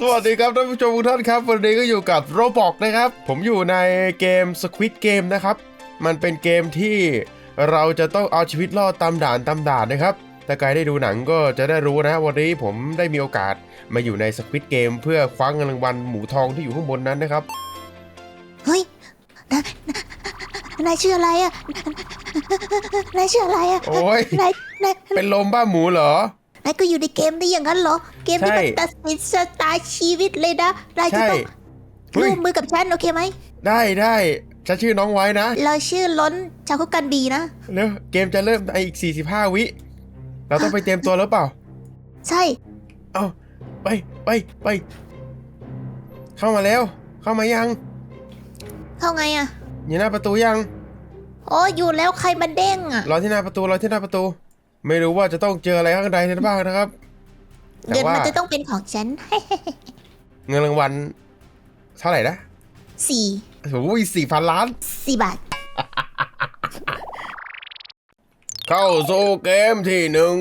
สวัสดีครับท่านผู้ชมทุกท่านครับ วันนี้ก็อยู่กับโรบอกนะครับ ผมอยู่ในเกม Squid Game นะครับ มันเป็นเกมที่เราจะต้องเอาชีวิตรอดตามด่านตามด่านนะครับ ถ้าใครได้ดูหนังก็จะได้รู้นะ วันนี้ผมได้มีโอกาสมาอยู่ใน Squid Game เพื่อคว้าเงินรางวัลหมูทองที่อยู่ข้างบนนั้นนะครับ เฮ้ยนายนายชื่ออะไรอะนายชื่ออะไรอะโอ้ยนายนายเป็นลมบ้าหมูเหรอ นายก็อยู่ในเกมได้อย่างนั้นเหรอ เกมที่ใช่มันตัดสินชะตาชีวิตเลยนะนายจะใช่ต้องเฮ้ยร่วมมือกับฉันโอเคไหม ได้ได้ฉันชื่อน้องไว้นะ เราชื่อล้นชาวคุกกันบีนะเร็วเกมจะเริ่มในอีก 45 วิ เราต้องไปเตรียมตัวแล้วเปล่า ใช่ เอาไปไปไป เข้ามาแล้ว เข้ามายัง เข้าไงอะอยู่หน้าประตูยัง โอ้อยู่แล้วใครมาเด้งอะรอที่หน้าประตูรอที่หน้าประตู ไม่รู้ว่าจะต้องเจออะไรข้างในนั้นบ้างนะครับแต่เงินว่ามันจะต้องเป็นของฉัน เงินรางวัลเท่าไหร่นะสี่โอ้ยสี่พันล้าน สี่บาท เข้าสู่เกมที่หนึ่ง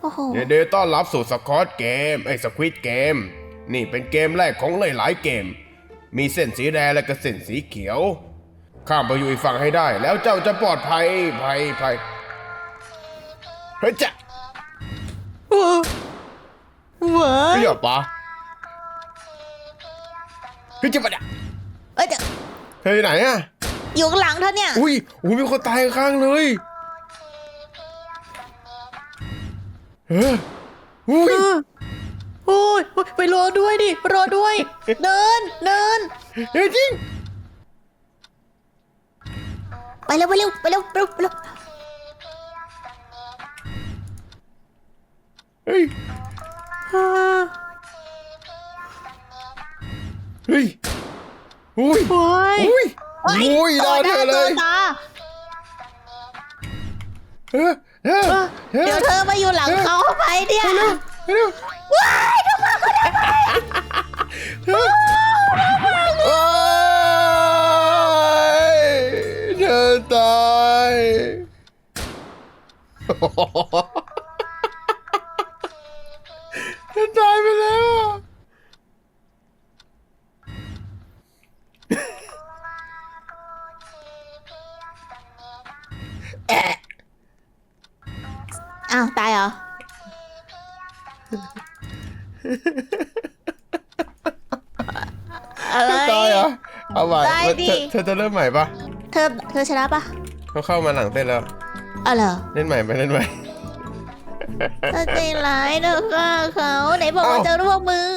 โอ้โหยินดีต้อนรับสู่สกอตเกมไอ้สควิตเกม นี่เป็นเกมแรกของหลายๆเกม มีเส้นสีแดงและก็เส้นสีเขียว ข้ามไปอยู่อีกฝั่งให้ได้ แล้วเจ้าจะปลอดภัยภัยภัยเฮ้ยจะเว้เฮ้ยยปะเฮ้ยจะปะเนี่ยเอ้ยเดี๋ยวเธออยู่ไหนอะอยู่ข้างหลังเธอเนี่ย อุ้ยอุ้ยมีคนตายข้างๆเลยเฮ้ยอุ้ยโอ้ยไปรอด้วยดิ รอด้วย เดิน เดิน เฮ้ยจริง ไปเร็วไปเร็วไปเร็วไปเร็ว เร็วเฮ้ยเฮ้ยอุ้ยโอ้ยอุ้ยอุ้ยได้เธอเลยตาเออเออเออเดี๋ยวเธอมาอยู่หลังเขาไปเนี่ยเร็วว้ายทุกคนก็ได้โอ้ยเธอตาย ธอเธอจะเริ่มใหม่ปะเธอเธอชนะปะเขาเข้ามาหลังเต้นแล้วอ๋อเหรอเล่นใหม่ไปเล่นใหม่ เธอใจร้ายเธอฆ่าเขาไหนบอกว่าเอ้า จะร่วมมือ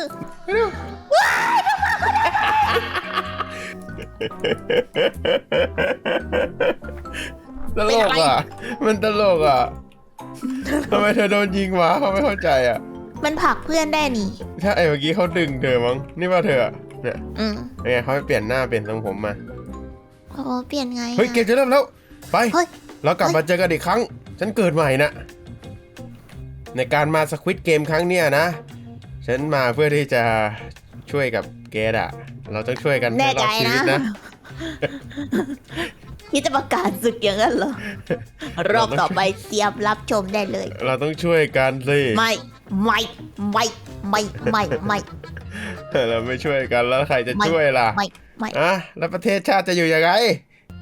ตลกอะ มันตลกอะทำไมเธอโดนยิงวะเขาไม่เข้าใจอะ มันผลักเพื่อนได้นี่ ถ้าไอ้เมื่อกี้เขาดึงเธอมั้งนี่ว่าเธออะเนี่ยอืม เป็นไงเขาไปเปลี่ยนหน้าเปลี่ยนทรงผมมา โอ้เปลี่ยนไงอะเฮ้ยเกมจะเริ่มแล้ว ไป เฮ้ย เรากลับมาเจอกันอีกครั้ง ฉันเกิดใหม่นะในการมาสควิตเกมครั้งเนี้ยนะ ฉันมาเพื่อที่จะช่วยกับเกดอะเราต้องช่วยกันแน่เพื่อรใจอดชีวิตนะนะที่จะประกาศศึกอย่างนั้นเหรอ รอบต่อไปเตรียมรับชมได้เลย เราต้องช่วยกันสิ ไม่ ไม่ ไม่ ไม่ ไม่ ไม่ เราไม่ช่วยกันแล้วใครจะไม่ช่วยล่ะไม่ไม่อะแล้วประเทศชาติจะอยู่ยังไง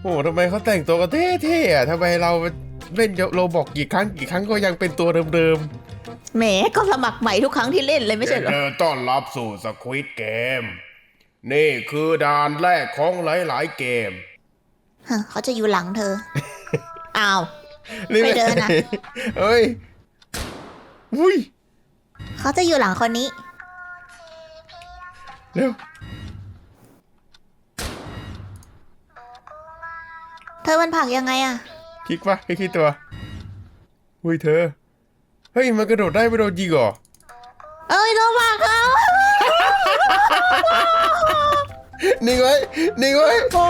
โอ้โหทำไมเขาแต่งตัวกันเท่ๆอะทำไมเราเล่นโรบอกกี่ครั้งกี่ครั้งก็ยังเป็นตัวเดิมแหมก็สมัครใหม่ทุกครั้งที่เล่นเลยๆไม่ใช่เหรอเดินต้อนรับสู่สควิตเกม นี่คือด่านแรกของหลายๆเกมฮะเขาจะอยู่หลังเธออ้าวนี่ไม่เดินอะเฮ้ยอุ้ยเขาจะอยู่หลังคนนี้ เร็วเธอมันผลักยังไงอะคลิกปะคลิกที่ตัวอุ้ยเธอ เฮ้ยมันกระโดดได้ไม่โดนยิงเหรอ เอ้ยเราผลักเขานิ่งไว้ นิ่งไว้ โอ้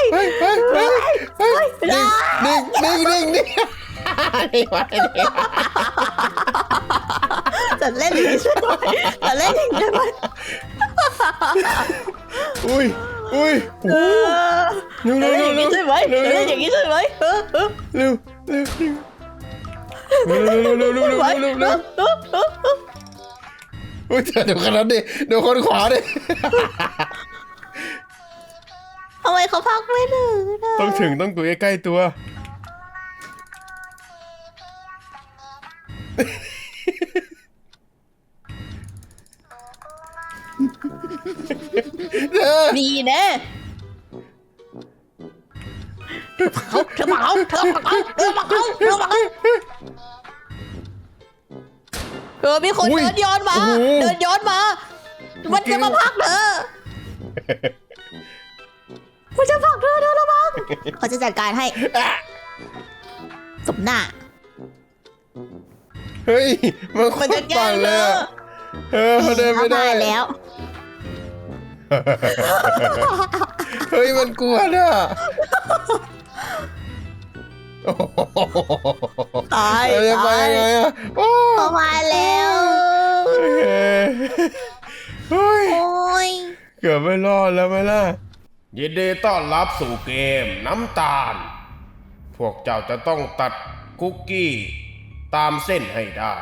ยเฮ้ยเฮ้ยเฮ้ยเฮ้ยนิ่งนิ่งนิ่งนิ่งนิ่งนิ่งไว้นิ่งจะเล่นอ ย่างนี้ใช่ไหมจะเล่นอย่างนี้ใช่ไหมอุ้ยอุ้ยโอ้เออเร็วจะเร็เล่วนอย่างเร็วนี้ใช่ไหมเร็วจะเร็เล่วนอย่างนี้ใช่ไหมเออเออเร็วเร็วเร็วเร็วเร็วเร็วเร็วเร็วเร็วเร็วอุ้ยเธอเดี๋ยวคนนั้นดิเดี๋ยวคนขวาดิทำไมเขาพักไม่ถึงนะต้องถึงต้องอยู่ใกล้ๆตัวเธอ ดีแน่เธอเผาเธอเผาเธอเผาเธอเผาเธอเผาเธอมีคนอุ๊ยเดินย้อนมา โอ้โห เดินย้อนมา มันจะมาพักเธอมันจะพักเธอเธอระวังเขาจะจัดการให้สมหน้าเฮ้ยมันโคมันตจะรแกล้ปังงเธเลยออะเออเขาเดินไม่ได้ ข้าาแล้ว เฮ้ยมันกลัวน่ะโอ้โหตายเราจะไปตายยังไงอะโอ้เขามาแล้ว เฮ้ย โอ้ย เกือบไม่รอดแล้วไหมล่ะ ยินดีต้อนรับสู่เกมน้ำตาล พวกเจ้าจะต้องตัดคุกกี้ตามเส้นให้ได้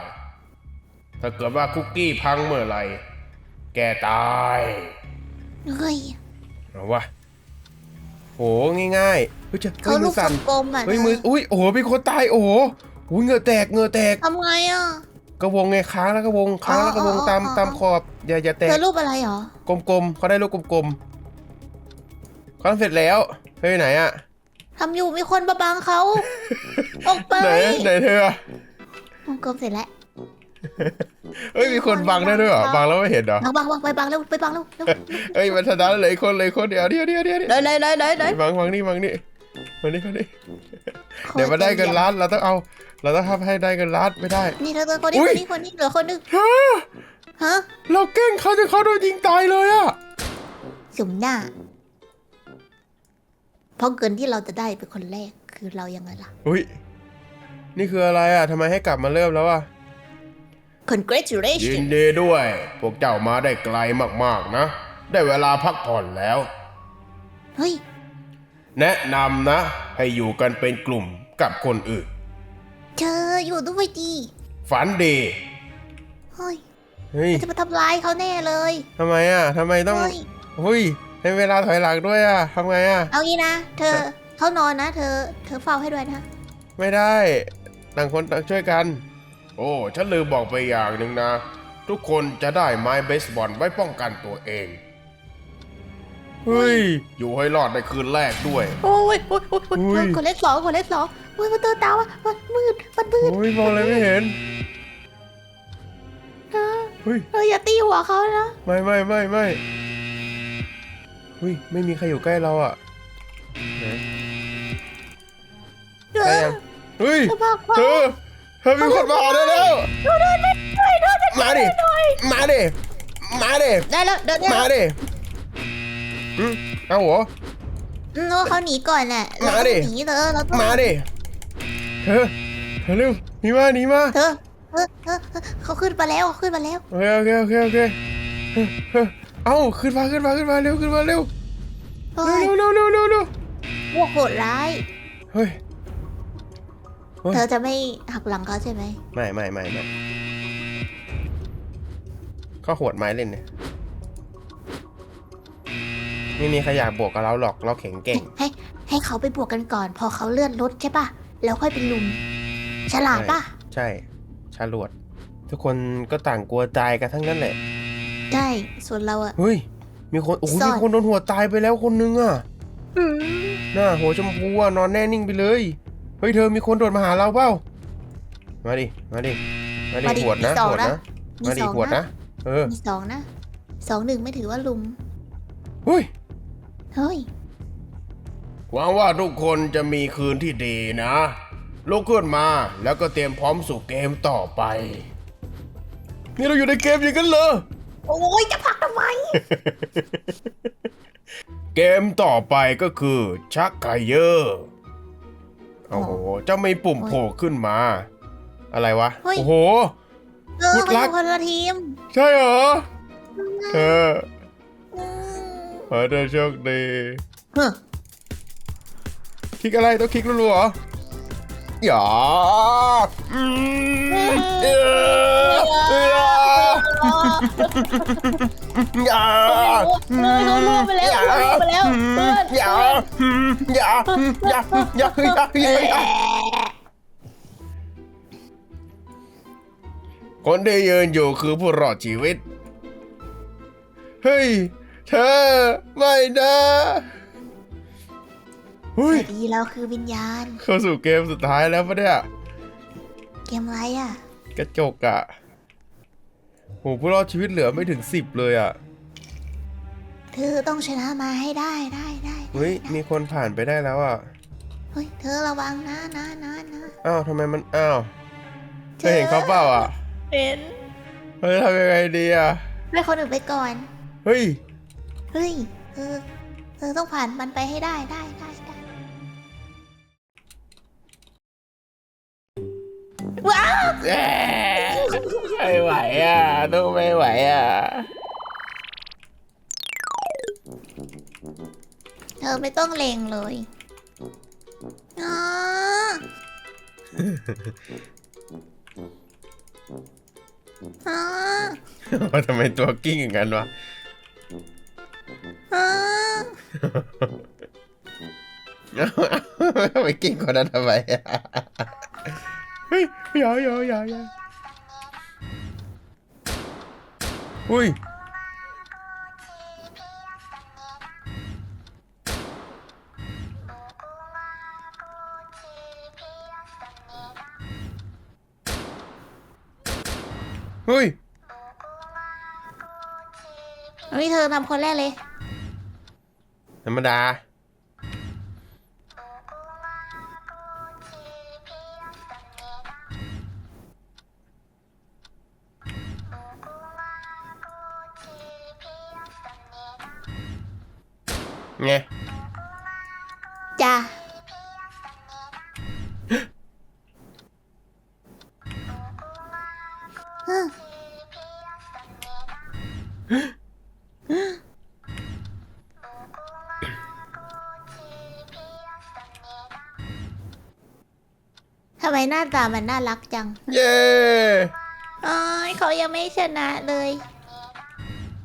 ถ้าเกิดว่าคุกกี้พังเมื่อไหร่ แกตาย เฮ้ยเอาวะโหง่ายๆเฮ้ยจะเขาฮ้ยลูมืกอสั่นกลมๆอะเฮ้ยมืออุ้ยโอ้โหมีคนตายโอ้โหอุ้ยเหงื่อแตกเหงื่อแตกทำไงอะ กระวงไงค้างแล้วกระวงค้างแล้วกระวงอ๋อตามอ๋อ ตามขอบอย่าอย่าแตเธกอรูปอะไรเหรอกลมๆเขาได้ลูกกลมๆเขาทำเสร็จแล้วเฮ้ยไหนอะทำอยู่มีคนมาบังเขา ออกไปไหนไหนเธออะวงกลมเสร็จแล้ว เฮ้ยมีคนบังได้ด้วยเหรอบังแล้วไม่เห็นเหรอบังบังบังไปบังเร็วไปบังเร็วเร็วเฮ้ยมันชนะเลยคนเลยคนเดียวเดียวเดียวเดียวเดียวเลยเลยเลยเลยเลยบังบังนี่บังนี่บังนี่คนนี้เดี๋ยวมาได้เงินล้านเราต้องเอา เราต้องทำให้ได้เงินล้านไม่ได้ นี่เธอเธอคนนี้อุ๊คยนนี้คนนี้เหลือคนหนึงฮะฮะเราแกล้งเขาจนเขาโดนยิงตายเลยอะสุ่มหน้าเพราะเงินที่เราจะได้เป็นคนแรกคือเรายังไงล่ะอุ้ยนี่คืออะไรอะทำไมให้กลับมาเริ่มแล้วอะ ยิ congratulation นดีด้วย พวกเจ้ามาได้ไกลมากๆนะ ได้เวลาพักผ่อนแล้ว เฮ้ย แนะนำนะ ให้อยู่กันเป็นกลุ่มกับคนอื่น เธออยู่ด้วยดีฝันดี เฮ้ยเฮ้ย จะมาทำร้ายเขาแน่เลยทำไมอะทำไมต้องเฮ้ยเฮ้ยให้เวลาถอยหลังด้วยอะทำไงอะเอางี้นะ เธอเขานอนนะ เธอ เธอเฝ้าให้ด้วยนะ ไม่ได้ ต่างคนต่างช่วยกัน โอ้ ฉันลืมบอกไปอย่างหนึ่งนะ ทุกคนจะได้ไม้เบสบอลไว้ป้องกันตัวเอง เฮ้ย อยู่ให้รอดในคืนแรกด้วย โอ้ยโอ้ยโอ้ยโอ้ยอุ้ยคนเล็กสองคนเล็กสองโอ้ยมันเตอตาวะมันมืดมันมืดโอ้ยมองอะไรไม่เห็น นะเฮ้ย เอออย่าตีหัวเขานะไม่ไม่ไม่ไม่เฮ้ย ไม่มีใครอยู่ใกล้เราอะไหนเอได้อยังเฮ้ยจะพักพักเธอ เธอมีคนมาหาได้แล้วมาดิ มาดิ มาดิ ได้แล้วเดินได้มาแล้วดิอืมเอาเหรออืมเขาหนีก่อนแหละเรามาดิต้องหนีเธอเราต้องมาดิเธอเธอเร็วหนีมาหนีมาเธอเออเออเออเขาขึ้นมาแล้วเขาขึ้นมาแล้วโอเคโอเคโอเคโอเคเฮ้ยเฮ้ยเอ้าขึ้นมาขึ้นมาขึ้นมาเร็วขึ้นมาเร็วเฮ้ยเร็วเร็วเร็วเร็วเร็วพวกโหดร้าย เฮ้ย เฮ้ย เธอจะไม่หักหลังเขาใช่ไหม ไม่ไม่ไม่ไม่ก็หวดไม้เล่นเนี่ยไม่มีใครอยากบวกกับเราหรอกเราแข็งเก่ง ให้ให้เขาไปบวกกันก่อน พอเขาเลื่อนรถใช่ปะแล้วค่อยเป็นลุม ฉลาดปะใช่ชาลวด ทุกคนก็ต่างกลัวตายกันทั้งนั้นแหละ ใช่ส่วนเราอะ เฮ้ย มีคน โอ้โหซ่อน มีคนโดนหัวตายไปแล้วคนนึงอะ อืม หน้าหัวชมพูอะนอนแน่นิ่งไปเลย เฮ้ยเธอมีคนโดดมาหาเราเปล่ามาดิมาดิมาดิหวดนะหวดนะมีมาดิสองหวดนะ นะเออมีสองนะสองหนึ่งไม่ถือว่าลุม เฮ้ยเฮ้ย หวังว่าทุกคนจะมีคืนที่ดีนะลุกขึ้นมาแล้วก็เตรียมพร้อมสู่เกมต่อไป นี่เราอยู่ในเกมอย่างนั้นเหรอ โอ้ยจะผลักทำไม เกมต่อไปก็คือชักไกเยอร์ โอ้โหเจ้าไม่ปุ่มโผล่ขึ้นมา อะไรวะเฮ้ยโอ้โหเออพุทธเขารัอกยู่คนละทีม ใช่เหรอเอออืมขอให้เธอโชคดีเฮ้อคลิกอะไรต้องคลิกรัวๆเหรอย่าอืมเอ้อเอ้ออย่าเพื่อนเขาล่วงไปแล้วอย่าเขาล่วงไปแล้วเพื่อนอย่าอย่าอย่าอย่าอย่าอย่าคนที่ยืนอยู่คือผู้รอดชีวิต เฮ้ย เธอ ไม่นะ เฮ้สยวัสดีเราคือวิญญาณ เข้าสู่เกมสุดท้ายแล้วปะเนี่ยเกมอะไรอะ กระจกอะโหผู้รอดชีวิตเหลือไม่ถึงสิบเลยอะเธอต้องชนะมาให้ได้ได้ได้เฮ้ยมีคนผ่านไปได้แล้วอะเฮ้ยเธอระวังนะนะนะนะอ้าวทำไมมันอ้าวเธอเห็นเขาเปล่าอะเห็นเฮ้ยทำยังไงดีอะให้คนอื่นไปก่อน เฮ้ยเฮ้ยเธอเธอต้องผ่านมันไปให้ได้ได้ได้ ได้ว้าวไม่ไหวอะต้องไม่ไหวอะ เธอไม่ต้องเลงเลยอ๋ออ๋อทำไมตัวกิ้งอย่างนั้นวะ อ๋อทำไมกิ้งคนนั้นทำไมอะเฮ้ย อย่าอย่าอย่าอย่าอุ้ยเฮ้ยเฮ้ยเธอทำคนแรกเลย ธรรมดา ไงจ้าฮึทำไมหน้าตามันน่ารักจังเย้เอ้ยเขายังไม่ชนะเลย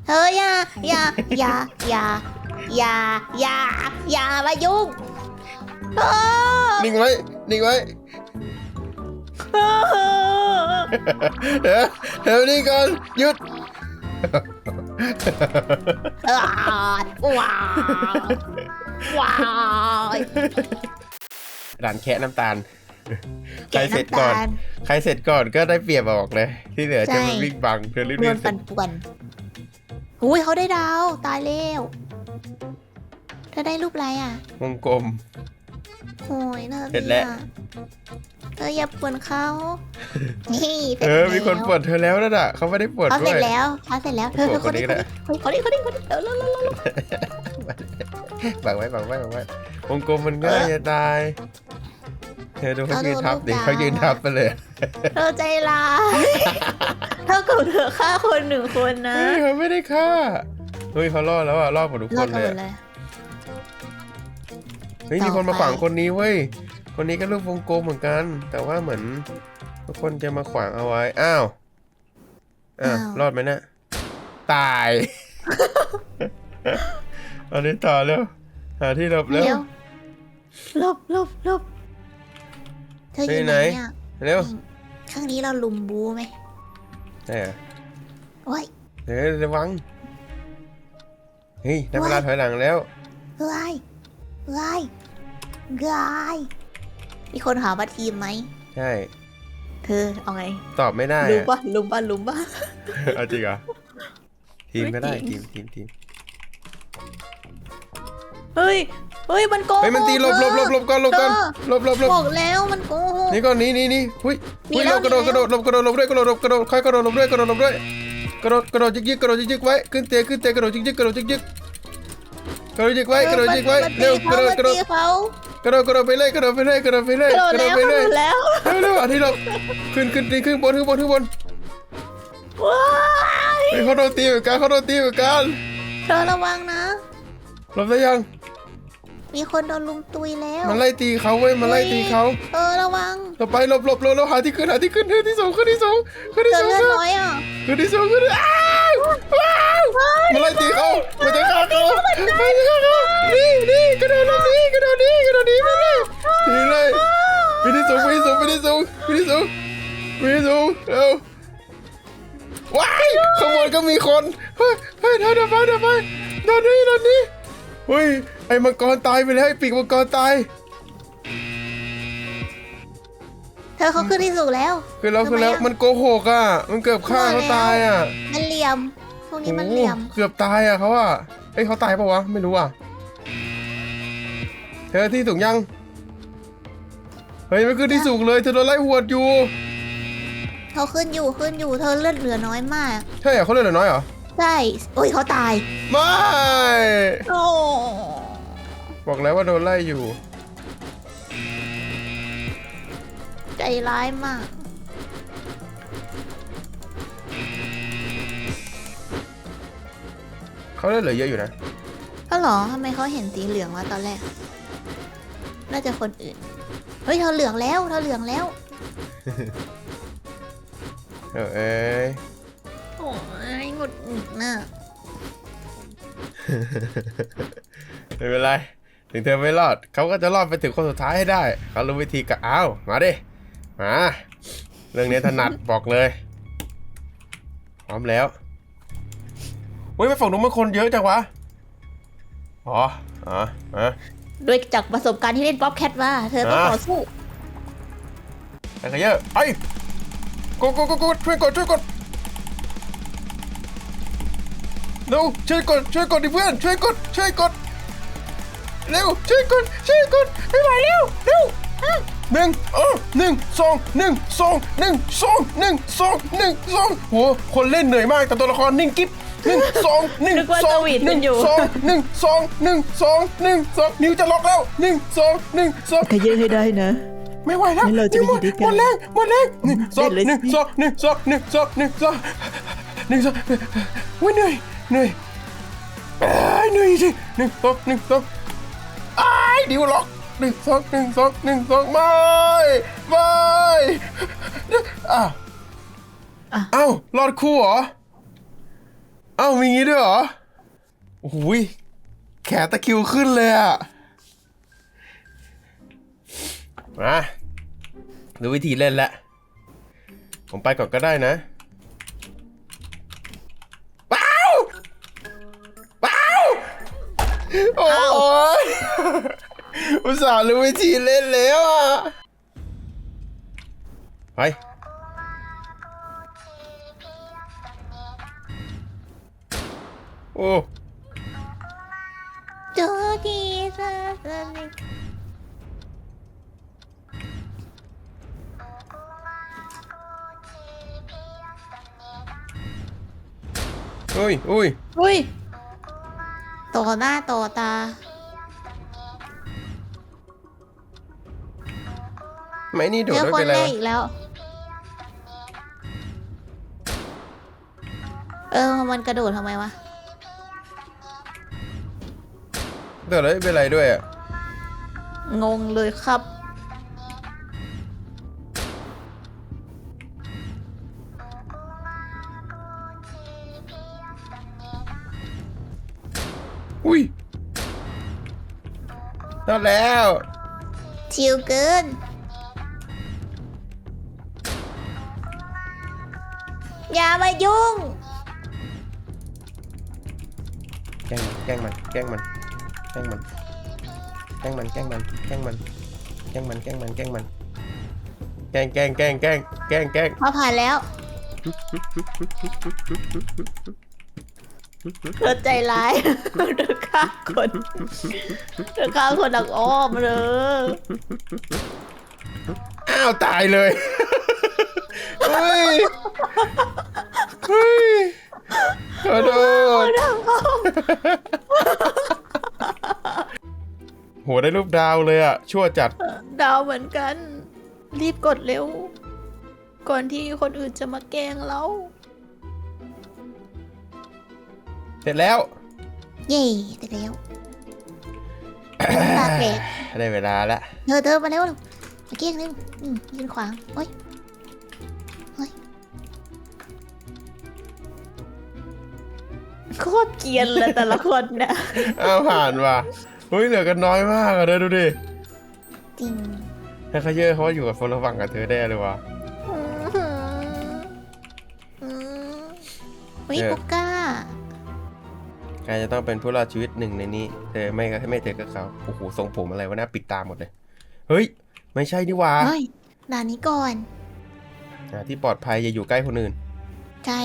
เฮ้ยอย่าอย่าอย่าอย่า อย่า อย่า อย่ามายุ่งเออนิ่งไว้ นิ่งไว้ เดี๋ยวเดี๋ยวนี่ก่อน หยุดเออว้าวว้าว ด่านแคะน้ำตาล ใครแกะเสร็จน้ำก่อนตาลใครเสร็จก่อนก็ได้เปรียบบอกเลย ที่เหลือใช่จะมาวิ่งบังเธอรีบโดๆนเสร็ปั่จนป่วนอุ้ยเขาได้ดาว ตายแล้วเธ อได้รูปอะไรอะวงกลม โอ้ยเธอเสร็จแล้ว นี่ยเธออย่าป่วนเขานี่สร็จเออ มีคนแล้วปวดเธอแล้วนั่นน่ะเขาไม่ได้ปวดเขาด้เสร็วจย แล้วเขาเสร็จแล้วเธอเธอคคนนนี้นี้ก็ได้ คนนี้คนนี้คนนี้เออแล้วแล้วแล้ว บังไว้บังไว้บังไว้วงกลมมันง่ายจะตาย เธอดูเขายืนทับดิเขายืนทับไปเลย เธอใจร้ายเท่ากับเธอฆ่าคนหนึ่งคนนะเฮ้ยเขาไม่ได้ฆ่าเฮ้ยเขารอดแล้วอะรอดหมดทุกรคอดนกันเลยหมดเลย เฮ้ยต่อมีคนมาไปขวางคนนี้เว้ย คนนี้ก็รูปวงกลมเหมือนกัน แต่ว่าเหมือนทุกคนจะมาขวางเอาไว้ อ้าวอ้าวรอดไหมเนะตายอันนี้ต่อเร็วหาที่หลบเร็วเดี๋ยวลบลบลบเธออยู่ไปไหไหนนเนี่ยเร็วข้างนี้เราลุมบูไหมใช่เหรอโอ้ยเฮ้ยระวังเฮ้ยได้เวลาถอยหลังแล้วเฮ้ยเฮ้ย เฮ้ยมีคนหาว่าทีมไหม ใช่ เธอเอาไง ตอบไม่ได้ลุมอะปะลุมปะลุมปะ เอาจริงเหรอทีมก็ได้ไม่จริทีง มทีมทีมเฮ้ย เฮ้ย มันโกงเฮ้ยมันตีหลบหลบหลบหลบก่อนหลบก่อนเออหลบหลบหลบบอกแล้วมันโกหก นี่ก่อนนี่นี่นี่หุ้ยมีหุ้ยแล้เราวกระโดดมีกระแล้โดว ดหลบกระโดดหลบด้วยกระโดดหลบกระโดดค่อยกระโดดหลบด้วยกระโดดหลบด้วยกระโดดกระโดดยิกยิกกระโดดยิกยิกไว้ขึ้นเตียงขึ้นเตียงกระโดดยิกยิกกระโดดยิกยิกกระโดดยิกไว้กระโดดยิกไว้มันเร็วตีกระโดดเขากระโดดมันตีเขา กระโดดกระโดดไปเลยกระโดดไปเลยกระโดดไปเลยกระโดดกระโดแล้วดไปกระเลยโดดแล้วเร็วเร็วอันที่หลบขึ้นขึ้นตีขึ้นบนขึ้นบนขึ้นบนว้ายเฮ้ยเขาโดนตีเหมือนกันเขาโดนตีเหมือนกันเธอระวังนะหลบได้ยัง มีคนโดนลุมตุยแล้ว มันไล่ตีเขาเว้ยมันไล่ตีเขาเออระวังเราไปหลบหลบหลบเราหาที่ขึ้นหาที่ขึ้นขึ้นที่สูงขึ้นที่สูงขึ้นที่เจอสูงเลือดน้อยอะขึ้นที่สูงขึ้นที่อ้าวว้าวมันไล่ตีเขามันจะฆ่าเขามันจะฆ่าเขานี่นี่กระโดดลงนี้กระโดดนี้กระโดดนี้ไปเลยหนีเลยไปที่สูงไปที่สูงไปที่สูงไปที่สูงไปที่สูงเร็วว้ายขางบวนก็มีคนเฮ้ยเฮ้ยเดินไปเดินไปเดินนี้เดินนี้ เฮ้ย ไอ้มังกรตายไปแล้วไอ้ปีกมังกรตาย เธอเขาขึ้นที่สูงแล้ว คือแล้วคือแล้วทำไมอะมันโกหกอะ มันเกือบฆ่าเขาตายอะ มันเหลี่ยม พวกนี้มันเหลี่ยมโอ้โหเกือบตายอะเขาอะเอ้ยเขาตายปะวะ ไม่รู้อะ เธอที่สูงยัง เฮ้ยไม่ขึ้นที่สูงเลยเธอโดนไล่หวดอยู่ เขาขึ้นอยู่ขึ้นอยู่เธอเลือดเหลือน้อยมาก ใช่เหรอเขาเลือดเหลือน้อยเหรอ ใช่โอ้ยเขาตาย ไม่ โอ้บอกแล้วว่าโดนไล่อยู่ ใจร้ายมาก เขาเลือดเหลือเยอะอยู่นะ ก็หรอทำไมเขาเห็นสีเหลืองวะตอนแรก น่าจะคนอื่น เฮ้ยเธอเหลืองแล้วเธอเหลืองแล้ว เออเอ้ย โอ้ยหงุดหงิดน่ะไม่เป็นไร ถึงเธอไม่รอด เขาก็จะรอดไปถึงคนสุดท้ายให้ได้ เขารู้วิธีกับอ้าวมาดิ มา เรื่องนี้ถนัดบอกเลย พร้อมแล้ว เฮ้ยไปฝั่งนู้นมันคนเยอะจังวะ อ๋อ อ๋ออะด้วยจากประสบการณ์ที่เล่นป๊อปแคทมาเธอต้องอะ ต่อสู้ ไอ้ขยะไอ้กดกดกดกดช่วยกดช่วยกด เร็วช่วยกดช่วยกดดิเพื่อนช่วยกดช่วยกดเร็วช่วยกดช่วยกดไม่ไหวเร็วเร็วอะหนึ่งเออหนึ่งสองหนึ่งสองหนึ่งสองหนึ่งสองหนึ่งสองโหคนเล่นเหนื่อยมากแต่ตัวละครนิ่งกิ๊บหนึ่งสองหนึ่งนึกว่าสองสวีทหกันึ่นงอยู่สองหนึ่งสองหนึ่งสองหนึ่งสองนิ้วจะล็อกแล้วหนึ่งสองหนึ่งสองขยื้อให้ได้นะไม่ไหวแล้วงั้นเราจะไปหมดอยู่ด้วยกันหมดแรงหมดแรงหนึ่งสองเล่นเลยหนึ่งสิสองหนึ่งสองหนึ่งสองหนึ่งสองหนึ่งสองวิ่เหนื่อย เหนื่อยเอ้ยเหนื่อยจริงหนึ่งสองหนึ่งสองอ้ายดิวล็อกหนึ่งสองหนึ่งสองหนึ่งสองไม่ไม่อ้าวอะ เอ้ารอดคู่เหรอ เอ้ามีงี้ด้วยเหรอโอ้โหยแขนตะคริวขึ้นเลยอะมาดูวิธีเล่นแล้วผมไปก่อนก็ได้นะ โอ้ยอุตส่าห์รู้วิธีเล่นแล้วอะไปโอ้เจอดีซะสนิทอุ้ยอุ้ยอุ้ย ต่อหน้าต่อตา ไม่นี่โดดเจอไม่คนเป็นไรแรกวะอีกแล้ว เออ มันกระโดดทำไมวะโดดแล้วไม่เป็นไรด้วยอะงงเลยครับ อุ้ยรอดแล้ว ชิลเกิน อย่ามายุ่ง แกล้งมันแกล้งมันแกล้งมันแกล้งมันแกล้งมันแกล้งมันแกล้งมันแกล้งมันแกล้งมันแกล้งมันแกล้งแกล้งแกล้งแกล้งแกล้งแกล้งพอผ่านแล้ว เธอใจร้ายเธอฆ่าคนเธอฆ่าคนดักอ้อมเลยอ้าวตายเลยเฮ้ยเฮ้ยขอโทษโหได้รูปดาวเลยอะชั่วจัด ดาวเหมือนกัน รีบกดเร็ว ก่อนที่คนอื่นจะมาแกล้งเรา เสร็จแล้ว เย่ได้แล้วตาแตกได้เวลาละเธอเธอมาเร็วเมื่อกี้นึงอืมยืนขวางโอ้ยเฮ้ยโคตรเกรียนเลยแต่ละคนเนี่ยอ้าวผ่านว่ะเฮ้ยเหลือกันน้อยมากอะเธอดูดิจริงให้เขาเยอะเขาอยู่กับคนระหว่างกับเธอได้เลยวะอืมอืมวิเออ ปุกก้า กายจะต้องเป็นผู้รอดชีวิตหนึ่งในนี้ เธอไม่ก็ไม่เธอก็เขาโอ้โหทรงผมอะไรวะหน้าปิดตาหมดเลย เฮ้ย ไม่ใช่นี่หว่าเฮ้ยด่านนี้ก่อนอ่าที่ปลอดภัยอย่าอยู่ใกล้คนอื่นใช่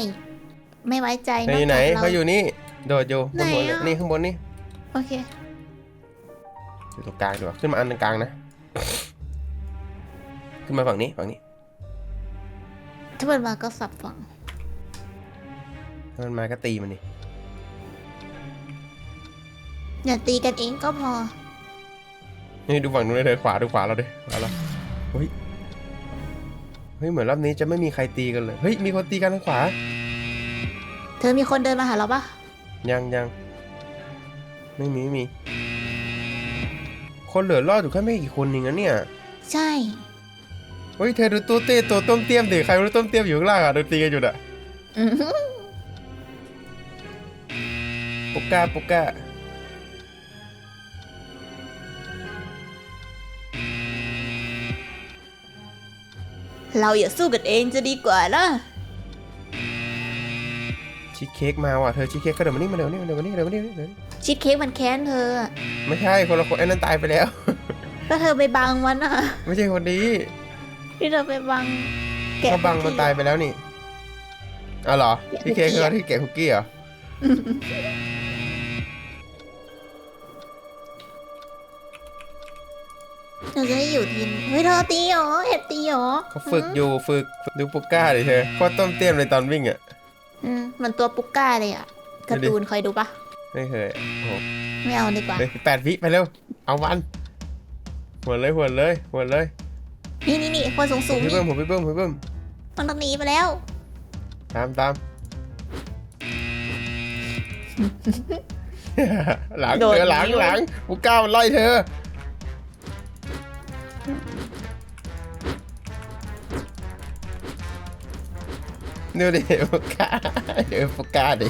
ไม่ไว้ใจเธออยู่ไหนกจกเขาอยู่นี่ โดดอยู่บนหัวไหนอะ นี่ข้างบนนี่โอเค อยู่ตรงกลางดีกว่าขึ้นมาอันตรงกลางนะ ขึ้นมาฝั่งนี้ฝั่งนี้ถ้ามันมาก็สับฝังถ้ามันมาก็ตีมันนี่ อย่าตีกันเองก็พอ นี่ดูฝั่งนู้นเลยเธอขวาดูขวาเราดิขวาเราเฮ้ย เฮ้ยเหมือนรอบนี้จะไม่มีใครตีกันเลย เฮ้ยมีคนตีกันทางขวา เธอมีคนเดินมาหาเราปะยังยังไม่มีไม่มี คนเหลือรอดอยู่แค่ไม่กี่คนเองนะเนี่ย ใช่ เฮ้ยเธอดูตัวเต้ตัวต้มเตี้ยมดิใครไม่รู้ต้มเตี้ยมอยู่ข้างล่างอะโดนตีกันอยู่อะอื้อหือปุกก้าปุกก้า เราอย่าสู้กันเองจะดีกว่านะชีสเค้กมาว่ะเธอชีสเค้กก็เดี๋ยวมานี่มาเดี๋ยวนี่มาเดี๋ยวมานี่เดี๋ยวมานี่เดี๋ยวนี่ชีสเค้กมันแค้นเธออะไม่ใช่คนละคนไอ้นั่นตายไปแล้ว ก็เธอไปบังมันอะไม่ใช่คนนี้ที่เธอไปบังแกะเขาบังมันตายไปแล้วนี่อ้าเหรอแกะพี่เค้กคือที่แกะคุกกี้เหรอ เธอจะได้อยู่ทีมเฮ้ยเธอตีเหรอเห็ดตีเหรอเขาฝึกอยู่ฝึกดูปุกก้าดิเธอโคตรต้มเตี้ยมเลยตอนวิ่งอะอืมมันตัวปุกก้าเลยอะการ์ตูนคอยดูปะไม่เคยโอ้โหไม่เอาดีกว่าเฮ้ยแปดวิไปเร็วเอาวันหัวเลยหัวเลยหัวเลยนี่นี่นี่คนสูงสูงพี่นี่เบิ้มผมพี่เบิ้มพี่เบิ้มมันต้องหนีไปแล้ว ตามตาม หลังโดดเธอหลังหนีหลังปุกก้ามันไล่เธอ ดูดิปุกก้าเดี๋ยวปุกก้าดิ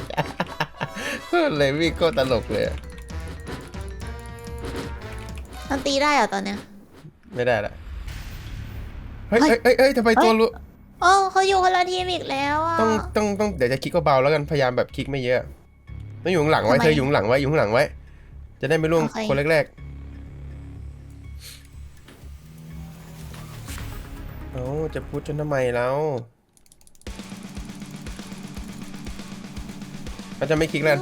เลยวิ่งโคตรตลกเลยอะมันตีได้เหรอตอนเนี้ย ไม่ได้ละเฮ้ยเฮ้เฮ้ยยเฮ้ยเฮ้ยทำไมตัวรู้โอ้เขาอยู่คนละทีมอีกแล้วอะ ต้องต้องต้องเดี๋ยวจะคลิกเบาๆแล้วกันพยายามแบบคลิกไม่เยอะต้องอยู่ข้างหลังไว้ทำไมเธออยู่ข้างหลังไว้อยู่ข้างหลังไว้ จะได้ไม่ล่วงโอเค คนแรกๆเอ้าจะพูดจนทำไมแล้ว เขาจะไม่คลิกแล้ว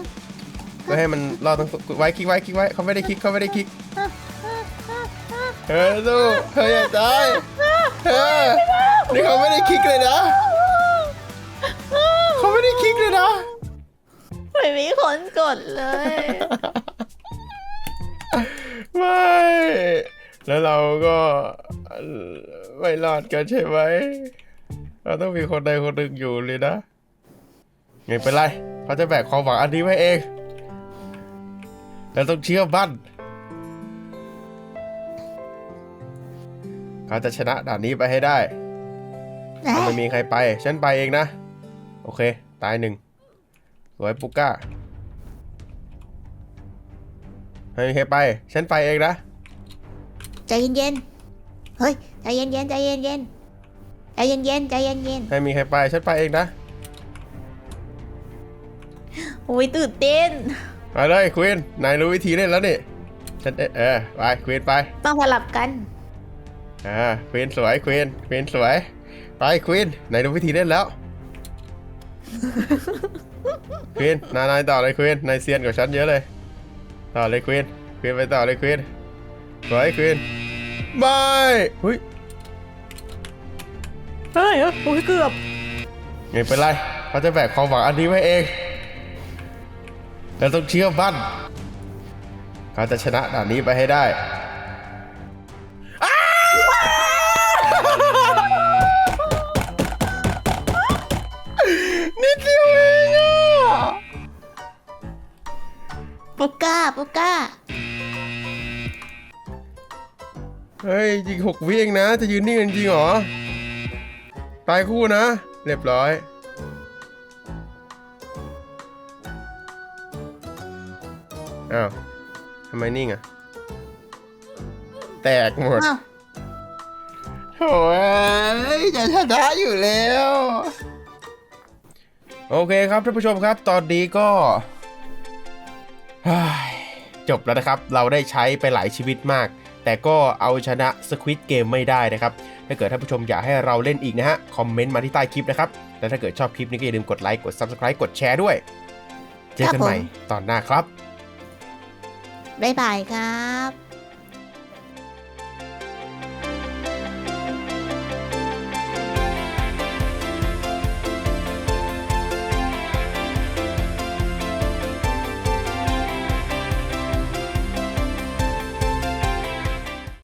เพื่อให้มันรอดต้องไว้คลิกไว้คลิกไว้เขาไม่ได้คลิกเขาไม่ได้คลิกเฮ้ยลูกเธออย่าตายเธอนี่เขาไม่ได้คลิกเลยนะเขาไม่ได้คลิกเลยนะไม่มีคนกดเลย ไม่ แล้วเราก็ไม่รอดกันใช่ไหมเราต้องมีคนใดคนหนึ่งอยู่เลยนะไม่เป็นไร เขาจะแบกความหวังอันนี้ไว้เองเราต้องเชื่อมั่นเขาจะชนะด่านนี้ไปให้ได้นะถ้าไม่มีใครไป ฉันไปเองนะ โอเค ตายหนึ่งสวยปุกก้าไม่มีใครไป ฉันไปเองนะ ใจเย็นๆ เฮ้ย ใจเย็นๆ ใจเย็นๆ ใจเย็นๆ ใจเย็นไม่มีใครไป ฉันไปเองนะ โอ้ยตื่นเต้น ไปเลยควีนนายรู้วิธีเล่นแล้วนี่ฉันเอเออไปควีนไปๆต้องสลับกันอ่าควีนสวยควีนควีนสวย ไปควีนนายรู้วิธีเล่นแล้วควีนนายนายต่อเลยควีนนายเซียนกว่าฉันเยอะเลย ต่อเลยควีนควีนไปต่อเลยควีนสวยควีนไม่เฮ้ยเฮ้ยโอ้ยเกือบไม่เป็นไรเขาจะแบกความหวังอันนี้ไว้เอง เราต้องเชื่อมั่นเขาจะชนะด่านนี้ไปให้ได้ นิดเดียวเองอะปุกก้าปุกก้า เฮ้ยจริงหกวิเองนะ จะยืนนิ่งกันจริงเหรอ ตายคู่นะ เรียบร้อย อ้าวทำไมนิ่งอะแตกหมดอ้าวโถ่เอ้ยจะชนะอยู่แล้ว โอเคครับท่านผู้ชมครับ ตอนนี้ก็เฮ้ยจบแล้วนะครับ เราได้ใช้ไปหลายชีวิตมาก แต่ก็เอาชนะสควิตเกมไม่ได้นะครับ ถ้าเกิดท่านผู้ชมอยากให้เราเล่นอีกนะฮะ คอมเมนต์มาที่ใต้คลิปนะครับ และถ้าเกิดชอบคลิปนี้ก็อย่าลืมกดไลค์ กด Subscribe กดแชร์ด้วย เจอกันใหม่ตอนหน้าครับ บ๊ายบายครับ